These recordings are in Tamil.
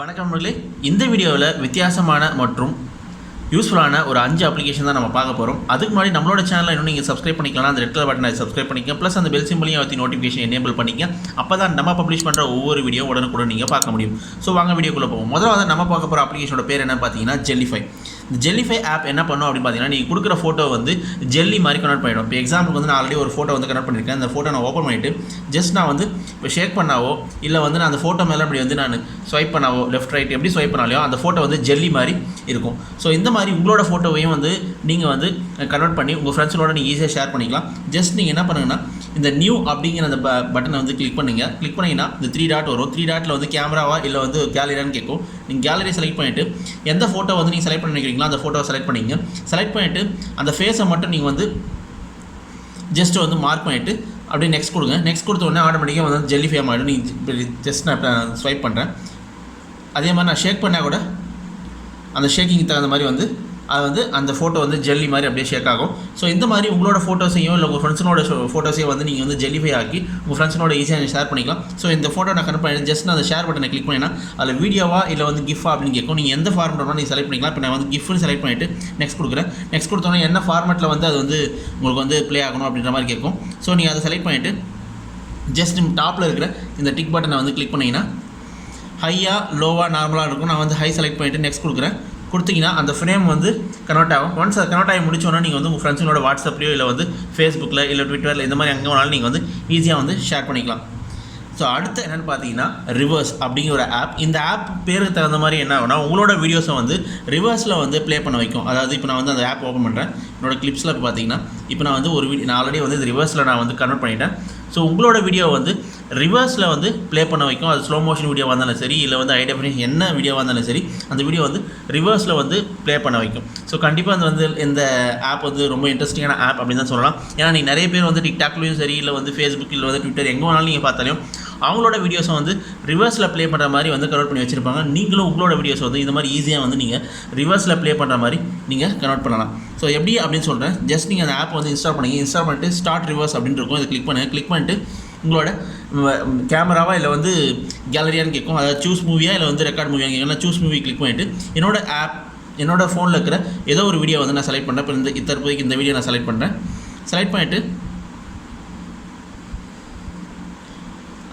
வணக்கம் நண்பர்களே. இந்த வீடியோவில் வித்தியாசமான மற்றும் யூஸ்ஃபுல்லான ஒரு அஞ்சு அப்ளிகேஷன் தான் நம்ம பார்க்க போகிறோம் அதுக்கு முன்னாடி நம்மளோட சேனலில் இன்னும் நீங்கள் சப்ஸ்கிரைப் பண்ணிக்கலாம் அந்த ரெட் கலர் பட்டனை சப்ஸ்கிரைப் பண்ணிக்க ப்ளஸ் அந்த பெல் சிம்பிளையும் பற்றி நோட்டிஃபிகேஷன் எனேபிள் பண்ணிக்க அப்போ தான் நம்ம பப்ளிஷ் பண்ணுற ஒவ்வொரு வீடியோ உடனுக்குடன் நீங்கள் பார்க்க முடியும். ஸோ வாங்க வீடியோக்குள்ளே போவோம். முதல்ல நம்ம பார்க்க போகிற அப்ளிகேஷனோட பேர் என்ன பார்த்தீங்கன்னா ஜெல்லிஃபை ஜெல்லிஃபை ஆப் என்ன பண்ணும் அப்படின்னு பார்த்தீங்கன்னா நீங்கள் கொடுக்குற ஃபோட்டோ வந்து ஜெல்லி மாதிரி கனெக்ட் பண்ணிடும். இப்போ எக்ஸாம்பிளுக்கு வந்து நான் ஆல்ரெடி ஒரு ஃபோட்டோ வந்து கனெக்ட் பண்ணியிருக்கேன் அந்த ஃபோட்டோ நான் ஓப்பன் பண்ணிவிட்டு ஜஸ்ட் நான் வந்து இப்போ ஷேக் பண்ணாவோ இல்லை வந்து நான் அந்த ஃபோட்டோ மேலே அப்படி வந்து நான் ஸ்வைப் பண்ணாவோ லெஃப்ட் ரைட் எப்படி ஸ்வைப் பண்ணாலையோ அந்த ஃபோட்டோ வந்து ஜெல்லி மாதிரி இருக்கும். ஸோ இந்த மாதிரி உங்களோட ஃபோட்டோவையும் வந்து நீங்கள் வந்து கன்வெர்ட் பண்ணி உங்கள் ஃப்ரெண்ட்ஸோட நீங்கள் ஈஸியாக ஷேர் பண்ணிக்கலாம். ஜஸ்ட் நீங்கள் என்ன பண்ணுங்கன்னா இந்த நியூ அப்படிங்கிற அந்த பட்டனை வந்து கிளிக் பண்ணுங்க. கிளிக் பண்ணிங்கன்னா இந்த த்ரீ டாட் வரும். த்ரீ டாட்டில் வந்து கேமராவா இல்லை வந்து கேலரியான்னு கேட்கும். நீங்கள் கேலரி செலக்ட் பண்ணிவிட்டு எந்த ஃபோட்டோ வந்து நீங்கள் செலக்ட் பண்ணிக்கிறீங்களோ அந்த ஃபோட்டோவை செலக்ட் பண்ணிங்க. செலக்ட் பண்ணிவிட்டு அந்த ஃபேஸை மட்டும் நீங்கள் வந்து ஜஸ்ட் வந்து மார்க் பண்ணிவிட்டு அப்படியே நெக்ஸ்ட் கொடுங்க. நெக்ஸ்ட் கொடுத்த உடனே ஆட்டோமேட்டிக்காக வந்து ஜெல்லி ஃபேம் ஆகிடும் நீங்கள் ஜஸ்ட் நான் ஸ்வைப் பண்ணுறேன் அதே மாதிரி நான் ஷேக் பண்ணால் கூட அந்த ஷேக்கிங் தகுந்த மாதிரி வந்து அது வந்து அந்த ஃபோட்டோ வந்து ஜெல்லி மாதிரி அப்படியே ஷேக் ஆகும். ஸோ இந்த மாதிரி உங்களோட ஃபோட்டோஸையும் இல்லை உங்கள் ஃப்ரெண்ட்ஸனோட ஃபோட்டோஸையும் வந்து நீங்கள் வந்து ஜெல்லிஃபை ஆக்கி உங்கள் ஃப்ரெண்ட்ஸனோட ஈஸியாக ஷேர் பண்ணிக்கலாம். ஸோ இந்த ஃபோட்டோ நான் கனெக்ட் பண்ணி ஜஸ்ட் நான் அந்த ஷேர் பட்டனை கிளிக் பண்ணினா அதில் வீடியோவா இல்லை வந்து கிஃப்டா அப்படின்னு கேட்கும். நீங்கள் எந்த ஃபார்மெட் வேணாலும் நீங்கள் செலக்ட் பண்ணிக்கலாம். இப்போ நான் வந்து கிஃப்ட்னு செலக்ட் பண்ணிவிட்டு நெக்ஸ்ட் கொடுக்குறேன். நெக்ஸ்ட் கொடுத்தோன்னே என்ன ஃபார்மெட்டில் வந்து அது வந்து உங்களுக்கு வந்து ப்ளே ஆகணும் அப்படின்ற மாதிரி கேட்கும். ஸோ நீங்கள் அதை செலக்ட் பண்ணிவிட்டு ஜஸ்ட் டாப்பில் இருக்கிற இந்த டிக் பட்டனை வந்து கிளிக் பண்ணிங்கன்னா ஹையாக லோவாக நார்மலாக இருக்கும். நான் வந்து ஹை செலக்ட் பண்ணிவிட்டு நெக்ஸ்ட் கொடுக்குறேன். கொடுத்தீங்கன்னா அந்த ஃப்ரேம் வந்து கனெக்ட் ஆகும். ஒன்ஸ் அது கனெக்ட் ஆகி முடிச்சோன்னா நீங்கள் வந்து உங்கள் ஃப்ரெண்ட்ஸுங்களோட வாட்ஸ்அப்லையோ இல்லை வந்து ஃபேஸ்புக்கில் இல்லை ட்விட்டரில் இந்த மாதிரி எங்கே வேணாலும் நீங்கள் வந்து ஈஸியாக வந்து ஷேர் பண்ணிக்கலாம். ஸோ அடுத்து என்னென்னு பார்த்தீங்கன்னா ரிவர்ஸ் அப்படிங்கிற ஒரு ஆப் இந்த ஆப் பேருக்கு தகுந்த மாதிரி என்ன ஆகும்னா உங்களோட வீடியோஸை வந்து ரிவர்ஸில் வந்து ப்ளே பண்ண வைக்கும். அதாவது இப்போ நான் வந்து அந்த ஆப் ஓப்பன் பண்ணுறேன் என்னோட கிளிப்ஸில் இப்போ பார்த்தீங்கன்னா இப்போ நான் வந்து ஒரு வீடியோ நான் ஆல்ரெடி வந்து இது ரிவர்ஸில் நான் வந்து கன்வெர்ட் பண்ணிட்டேன். ஸோ உங்களோட வீடியோ வந்து ரிவர்ஸில் வந்து ப்ளே பண்ண வைக்கும். அது ஸ்லோ மோஷன் வீடியோ வந்தாலும் சரி இல்லை வந்து ஹை என்ன வீடியோ வந்தாலும் சரி அந்த வீடியோ வந்து ரிவர்ஸில் வந்து ப்ளே பண்ண வைக்கும். ஸோ கண்டிப்பாக அது வந்து இந்த ஆப் வந்து ரொம்ப இன்ட்ரெஸ்டிங்கான ஆப் அப்படின்னு தான் சொல்லலாம். ஏன்னா நீங்கள் நிறைய பேர் வந்து டிக்டாக்லேயும் சரி இல்லை வந்து ஃபேஸ்புக் இல்லை வந்து ட்விட்டர் எங்கே வேணாலும் நீங்கள் பார்த்தாலும் அவங்களோட வீடியோஸை வந்து ரிவர்ஸில் ப்ளே பண்ணுற மாதிரி வந்து கன்வெர்ட் பண்ணி வச்சுருப்பாங்க. நீங்களும் உங்களோட வீடியோஸ் வந்து இந்த மாதிரி ஈஸியாக வந்து நீங்கள் ரிவர்ஸில் ப்ளே பண்ணுற மாதிரி நீங்கள் கன்வெர்ட் பண்ணலாம். ஸோ எப்படி அப்படின்னு சொல்கிறேன் ஜஸ்ட் நீங்கள் அந்த ஆப் வந்து இன்ஸ்டால் பண்ணி இன்ஸ்டால் பண்ணிட்டு ஸ்டார்ட் ரிவர்ஸ் அப்படின்னு இருக்கும். இதை கிளிக் பண்ணுங்கள் கிளிக் பண்ணிட்டு உங்களோட கேமராவா இல்லை வந்து கேலரியான்னு கேட்கும் அதாவது சூஸ் மூவியாக இல்லை வந்து ரெக்கார்ட் மூவியாக கேட்கும் சூஸ் மூவி கிளிக் பண்ணிவிட்டு என்னோட ஆப் என்னோடய ஃபோனில் இருக்கிற ஏதோ ஒரு வீடியோ வந்து நான் செலக்ட் பண்ணுறேன் இப்போ இந்த தற்போதைக்கு இந்த வீடியோ நான் செலக்ட் பண்ணுறேன் செலக்ட் பண்ணிவிட்டு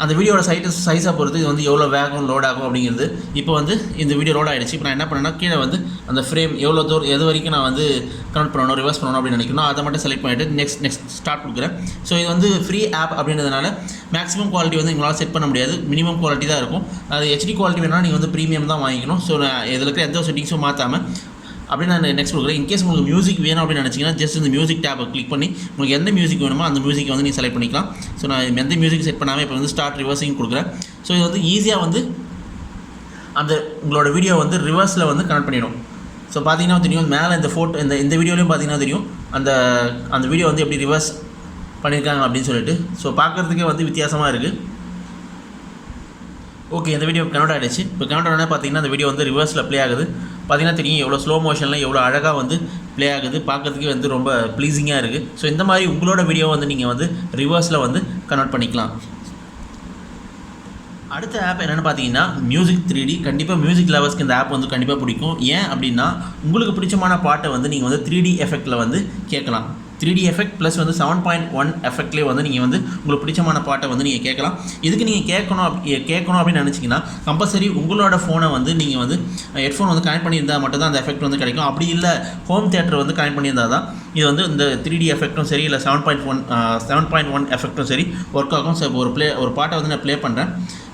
அந்த வீடியோட சைட்டு சைஸாக பொறுத்து இது வந்து எவ்வளோ வேகம் லோட் ஆகும் அப்படிங்கிறது இப்போ வந்து இந்த வீடியோ லோட் ஆகிடுச்சு இப்போ நான் என்ன பண்ணேன்னா கீழே வந்து அந்த ஃப்ரேம் எவ்வளோ தூரம் எது வரைக்கும் நான் வந்து கனெக்ட் பண்ணணும் ரிவர்ஸ் பண்ணணும் அப்படின்னு நினைக்கணும் அதை மட்டும் செலக்ட் பண்ணிவிட்டு நெக்ஸ்ட் நெக்ஸ்ட் ஸ்டார்ட் கொடுக்குறேன். ஸோ இது வந்து ஃப்ரீ ஆப் அப்படின்றதுனால மேக்ஸிமம் குவாலிட்டி வந்து உங்களால் செட் பண்ண முடியாது. மினிமம் குவாலிட்டி தான் இருக்கும். அது ஹெச்டி குவாலிட்டி வேணால் நீங்கள் வந்து ப்ரீமியம் தான் வாங்கிக்கணும். ஸோ நான் இதில் இருக்கிற எந்த செட்டிங்ஸும் மாற்றாமல் அப்படின்னு நான் நெக்ஸ்ட் கொடுக்குறேன் இன்கேஸ் உங்களுக்கு மியூசிக் வேணும் அப்படின்னு நினச்சிங்கன்னா ஜஸ்ட் இந்த மியூசிக் டேப்பை கிளிக் பண்ணி உங்களுக்கு எந்த மியூசிக் வேணுமோ அந்த மியூசிக் வந்து நீங்கள் செலக்ட் பண்ணிக்கலாம். ஸோ நான் எந்த மியூசிக் செட் பண்ணாமல் இப்போ வந்து ஸ்டார்ட் ரிவர்ஸிங் கொடுக்குறேன். ஸோ இது வந்து ஈஸியாக வந்து அந்த உங்களோட வீடியோ வந்து ரிவர்ஸில் வந்து கனெக்ட் பண்ணிடும். ஸோ பார்த்தீங்கன்னா தெரியும் மேலே இந்த ஃபோட்டோ இந்த இந்த வீடியோலையும் பார்த்தீங்கன்னா தெரியும் அந்த அந்த வீடியோ வந்து எப்படி ரிவர்ஸ் பண்ணியிருக்காங்க அப்படின்னு சொல்லிட்டு. ஸோ பார்க்குறதுக்கே வந்து வித்தியாசமாக இருக்குது ஓகே இந்த வீடியோ கனெக்ட் ஆகிடுச்சு இப்போ கனெக்ட் ஆனால் பார்த்தீங்கன்னா அந்த வீடியோ வந்து ரிவர்ஸில் ப்ளே ஆகுது. பார்த்திங்கன்னா தெரியும் எவ்வளோ ஸ்லோ மோஷனில் எவ்வளோ அழகாக வந்து ப்ளே ஆகுது. பார்க்குறதுக்கே வந்து ரொம்ப ப்ளீஸிங்காக இருக்குது ஸோ இந்த மாதிரி உங்களோட வீடியோ வந்து நீங்கள் வந்து ரிவர்ஸில் வந்து கன்வெர்ட் பண்ணிக்கலாம். அடுத்த ஆப் என்னென்னு பார்த்தீங்கன்னா மியூசிக் த்ரீ டி கண்டிப்பாக மியூசிக் லவர்ஸ்க்கு இந்த ஆப் வந்து கண்டிப்பாக பிடிக்கும். ஏன் அப்படின்னா உங்களுக்கு பிடிச்சமான பாட்டை வந்து நீங்கள் வந்து த்ரீ டி எஃபெக்டில் வந்து கேட்கலாம். த்ரீ டி எஃபெக்ட் ப்ளஸ் வந்து செவன் பாயிண்ட் ஒன் எஃபெக்ட்லேயே வந்து நீங்கள் வந்து உங்களுக்கு பிடிச்சமான பாட்டை வந்து நீங்கள் கேட்கலாம். இதுக்கு நீங்கள் கேட்கணும் அப்படி கேட்கணும் அப்படின்னு நினச்சிங்கன்னா கம்பல்சரி உங்களோட ஃபோனை வந்து நீங்கள் வந்து ஹெட்ஃபோன் வந்து கனெக்ட் பண்ணியிருந்தால் மட்டும்தான் அந்த எஃபெக்ட் வந்து கிடைக்கும். அப்படி இல்லை ஹோம் தேட்டர் வந்து கனெக்ட் பண்ணியிருந்தால் தான் இது வந்து இந்த த்ரீ டி எஃபெக்ட்டும் சரி இல்லை seven point one seven point one எஃபெக்ட்டும் சரி ஒர்க் ஆகும். ஒரு ப்ளே ஒரு பாட்டை வந்து நான் ப்ளே பண்ணுறேன்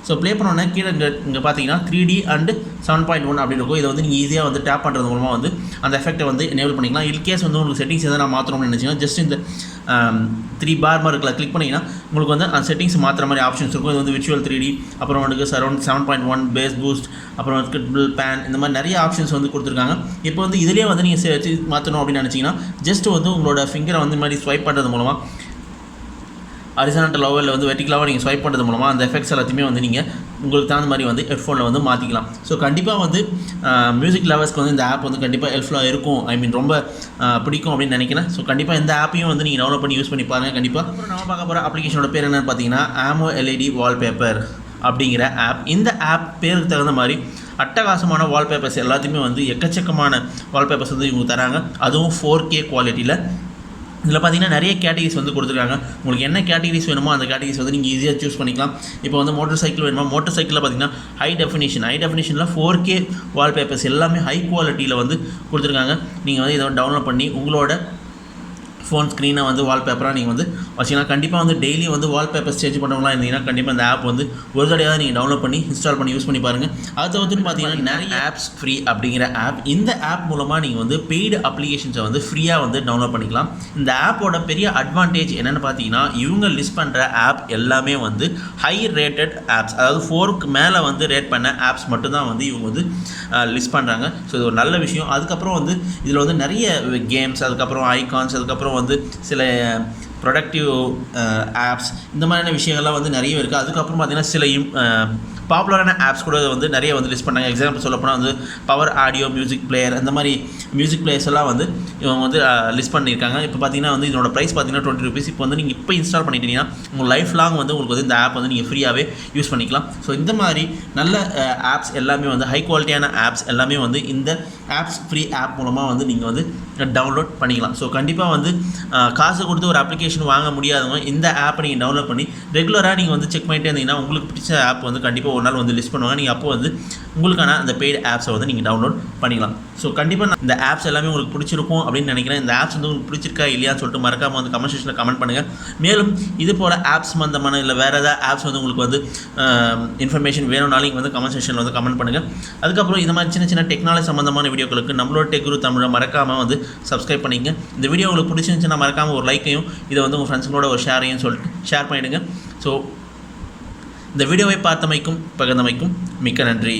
ஸோ ப்ளே பண்ணோன்னே கீழே இங்கே இங்கே பார்த்தீங்கன்னா three D and seven point one அப்படின்னு இருக்கும். இதை வந்து நீங்கள் ஈஸியாக வந்து டேப் பண்ணுறது மூலமாக வந்து அந்த எஃபெக்ட்டை வந்து எனேபிள் பண்ணிக்கலாம். இல்கேஸ் வந்து உங்களுக்கு செட்டிங்ஸ் எதாவது நான் மாற்றணும்னு நினச்சிங்கன்னா ஜஸ்ட் இந்த த்ரீ பார் மாதிரி இருக்கல கிளிக் பண்ணிங்கன்னா உங்களுக்கு வந்து அந்த செட்டிங்ஸ் மாற்றுற மாதிரி ஆப்ஷன்ஸ் இருக்கும். இது வந்து விர்ச்சுவல் த்ரீ டி அப்புறம் வந்து surround seven point one bass boost அப்புறம் கிட்பிள் பேன் இந்த மாதிரி நிறைய ஆப்ஷன்ஸ் வந்து கொடுத்துருக்காங்க. இப்போ வந்து இதிலே வந்து நீங்கள் மாற்றணும் அப்படின்னு நினச்சிங்கன்னா ஜஸ்ட் வந்து உங்களோட ஃபிங்கரை வந்து மாதிரி ஸ்வைப் பண்ணுறது மூலமாக ஹரிசானல் லெவலில் வந்து வெட்டிக்கலாக நீங்கள் ஸ்வைப் பண்ணுறது மூலமாக அந்த எஃபெக்ட்ஸ் எல்லாத்தையுமே வந்து நீங்கள் உங்களுக்கு தகுந்த மாதிரி வந்து ஹெட்ஃபோனில் வந்து மாற்றிக்கலாம் ஸோ கண்டிப்பாக வந்து மியூசிக் லவர்ஸ்க்கு வந்து இந்த ஆப் வந்து கண்டிப்பாக ஹெல்ப்ஃபுல்லாக இருக்கும். ஐ மீன் ரொம்ப பிடிக்கும் அப்படின்னு நினைக்கிறேன். ஸோ கண்டிப்பாக இந்த ஆப்பையும் வந்து நீங்கள் டவுன்லோட் பண்ணி யூஸ் பண்ணி பாருங்கள் கண்டிப்பாக அப்புறம் நம்ம பார்க்க போகிற அப்ளிகேஷனோட பேர் என்னென்னு பார்த்தீங்கன்னா ஆமோ எல்இடி வால்பேப்பர் அப்படிங்கிற ஆப் இந்த ஆப் பேருக்கு தகுந்த மாதிரி அட்டகாசமான வால்பேப்பர்ஸ் எல்லாத்தையுமே வந்து எக்கச்சக்கமான வால்பேப்பர்ஸ் வந்து இவங்க தராங்க. அதுவும் ஃபோர் கே குவாலிட்டியில் இதில் பார்த்தீங்கன்னா நிறைய கேட்டகரிஸ் வந்து கொடுத்துருக்காங்க. உங்களுக்கு என்ன கேட்டகரிஸ் வேணுமோ அந்த கேட்டகரிஸ் வந்து நீங்கள் ஈஸியாக சூஸ் பண்ணிக்கலாம். இப்போ வந்து மோட்டர் சைக்கிள் வேணுமா? மோட்டர் சைக்கிளில் பார்த்தீங்கன்னா ஹை டெஃபினேஷன் ஹை டெஃபினேஷனில் ஃபோர் கே வால்பேப்பர்ஸ் எல்லாமே ஹை குவாலிட்டியில் வந்து கொடுத்துருக்காங்க. நீங்கள் வந்து இதை டவுன்லோட் பண்ணி உங்களோட ஃபோன் ஸ்க்ரீனை வந்து வால்பேப்பராக நீங்கள் வந்து வச்சிங்கன்னா கண்டிப்பாக வந்து டெய்லி வந்து வால்பேப்பர்ஸ் சேஞ்ச் பண்ணுறவங்களா இருந்தீங்கன்னா கண்டிப்பாக இந்த ஆப் வந்து ஒரு தடையாக நீங்கள் டவுன்லோட் பண்ணி இன்ஸ்டால் பண்ணி யூஸ் பண்ணி பாருங்கள் அது தவிர்த்துட்டு பார்த்தீங்கன்னா நிறைய ஆப்ஸ் ஃப்ரீ அப்படிங்கிற ஆப் இந்த ஆப் மூலமாக நீங்கள் வந்து பெய்டு அப்ளிகேஷன்ஸை வந்து ஃப்ரீயாக வந்து டவுன்லோட் பண்ணிக்கலாம். இந்த ஆப்போட பெரிய அட்வான்டேஜ் என்னென்னு பார்த்தீங்கன்னா இவங்க லிஸ்ட் பண்ணுற ஆப் எல்லாமே வந்து ஹை ரேட்டட் ஆப்ஸ் அதாவது ஃபோருக்கு மேலே வந்து ரேட் பண்ண ஆப்ஸ் மட்டும்தான் வந்து இவங்க வந்து லிஸ்ட் பண்ணுறாங்க ஸோ இது ஒரு நல்ல விஷயம். அதுக்கப்புறம் வந்து இதில் வந்து நிறைய கேம்ஸ் அதுக்கப்புறம் ஐகான்ஸ் அதுக்கப்புறம் வந்து சில ப்ரொடக்டிவ் ஆப்ஸ் இந்த மாதிரியான விஷயங்கள்லாம் வந்து நிறைய இருக்குது அதுக்கப்புறம் பார்த்தீங்கன்னா சில பாப்புலரான ஆப்ஸ் கூட வந்து நிறைய வந்து லிஸ்ட் பண்ணாங்க. எக்ஸாம்பிள் சொல்லப்போனால் வந்து பவர் ஆடியோ மியூசிக் பிளேயர் அந்த மாதிரி மியூசிக் பிளேயர்ஸ் எல்லாம் வந்து இவங்க வந்து லிஸ்ட் பண்ணியிருக்காங்க. இப்போ பார்த்தீங்கன்னா வந்து இதோட ப்ரைஸ் பார்த்தீங்கன்னா டுவெண்ட்டி ருபீஸ் இப்போ வந்து நீங்கள் இப்போ இன்ஸ்டால் பண்ணிட்டீங்கன்னா உங்கள் லைஃப் லாங் வந்து உங்களுக்கு வந்து இந்த ஆப் வந்து நீங்கள் ஃப்ரீயாகவே யூஸ் பண்ணிக்கலாம். ஸோ இந்த மாதிரி நல்ல ஆப்ஸ் எல்லாமே வந்து ஹை குவாலிட்டியான ஆப்ஸ் எல்லாமே வந்து இந்த ஆப்ஸ் ஃப்ரீ ஆப் மூலமாக வந்து நீங்கள் வந்து டவுன்லோட் பண்ணிக்கலாம். ஸோ கண்டிப்பாக வந்து காசு கொடுத்து ஒரு அப்ளிகேஷன் வாங்க முடியாதவங்க இந்த ஆப்பை நீங்கள் டவுன்லோட் பண்ணி ரெகுலராக நீங்கள் வந்து செக் பண்ணிட்டே இருந்தீங்கன்னா உங்களுக்கு பிடிச்ச ஆப் வந்து கண்டிப்பாக ஒரு நாள் வந்து லிஸ்ட் பண்ணுவாங்க. நீங்கள் அப்போ வந்து உங்களுக்கான அந்த பெய்டு ஆப்ஸை வந்து நீங்கள் டவுன்லோட் பண்ணிக்கலாம். ஸோ கண்டிப்பாக நான் இந்த ஆப்ஸ் எல்லாமே உங்களுக்கு பிடிச்சிருக்கும் அப்படின்னு நினைக்கிறேன். இந்த ஆப்ஸ் வந்து உங்களுக்கு பிடிச்சிருக்கா இல்லையான்னு சொல்லிட்டு மறக்காமல் வந்து கமெண்ட் செக்ஷனில் கமெண்ட் பண்ணுங்கள் மேலும் இது போல் ஆப்ஸ் சம்மந்தமான இல்லை வேறு ஏதாவது ஆப்ஸ் வந்து உங்களுக்கு வந்து இன்ஃபர்மேஷன் வேணும்னாலும் நீங்கள் வந்து கமெண்ட் செக்ஷனில் வந்து கமெண்ட் பண்ணுங்கள் அதுக்கப்புறம் இந்த மாதிரி சின்ன சின்ன டெக்னாலஜி சம்மந்தமான வீடியோக்களுக்கு நம்மளோட டெக் குரு தமிழை மறக்காமல் வந்து சப்ஸ்கிரைப் பண்ணிங்க இந்த வீடியோ உங்களுக்கு பிடிச்சிருந்துச்சுன்னா மறக்காமல் ஒரு லைக்கையும் இதை வந்து உங்கள் ஃப்ரெண்ட்ஸுங்களோட ஒரு ஷேரையும் சொல்லிட்டு ஷேர் பண்ணிவிடுங்க ஸோ இந்த வீடியோவை பார்த்தமைக்கும் பகிர்ந்தமைக்கும் மிக்க நன்றி.